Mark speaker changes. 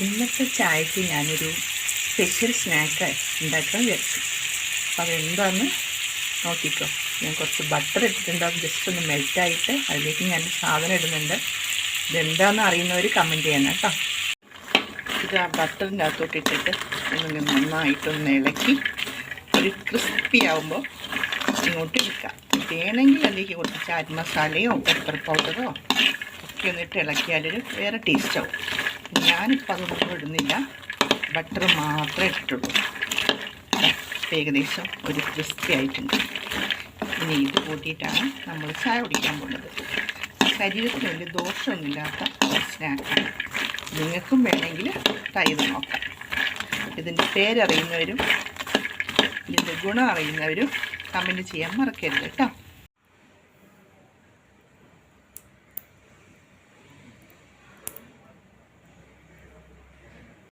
Speaker 1: ഇന്നത്തെ ചായക്ക് ഞാനൊരു സ്പെഷ്യൽ സ്നാക്ക് ഉണ്ടാക്കാൻ വിചാരിച്ചു. അപ്പോൾ അതെന്താന്ന് നോക്കിക്കോ. ഞാൻ കുറച്ച് ബട്ടർ ഇട്ടിട്ടുണ്ട് അത് ജസ്റ്റ് ഒന്ന് മെൽറ്റായിട്ട് അതിലേക്ക് ഞാൻ സാധനം ഇടുന്നുണ്ട്. ഇതെന്താണെന്ന് അറിയുന്നവർ കമന്റ് ചെയ്യണം കേട്ടോ. ഇത് ആ ബട്ടറിന്റെ അകത്തോട്ട് ഇട്ടിട്ട് ഒന്ന് നന്നായിട്ടൊന്ന് ഇളക്കി ഒരു ക്രിസ്പി ആവുമ്പോൾ ഇങ്ങോട്ട് എടുക്കാം വേണമെങ്കിൽ അതിലേക്ക് കുറച്ച് ചാറ്റ് മസാലയോ പെപ്പർ പൗഡറോ ഒക്കെ ഒന്നിട്ട് ഇളക്കിയാലൊരു വേറെ ടേസ്റ്റ് ആവും. ഞാനിപ്പോൾ അതൊന്നും ഇടുന്നില്ല. ബട്ടർ മാത്രമേ ഇട്ടിട്ടുള്ളൂ. ഏകദേശം ഒരു ക്രിസ്പി ആയിട്ടുണ്ട്. ഇനി ഇത് കൂട്ടിയിട്ടാണ് നമ്മൾ ചായ കുടിക്കാൻ പോകുന്നത്. ശരീരത്തിന് വലിയ ദോഷമൊന്നുമില്ലാത്ത സ്നാക്ക് നിങ്ങൾക്കും വേണമെങ്കിൽ തൈര് നോക്കാം. ഇതിന്റെ പേരറിയുന്നവരും ഇതിന്റെ ഗുണം അറിയുന്നവരും കമന്റ് ചെയ്യാൻ മറക്കരുത് കേട്ടോ.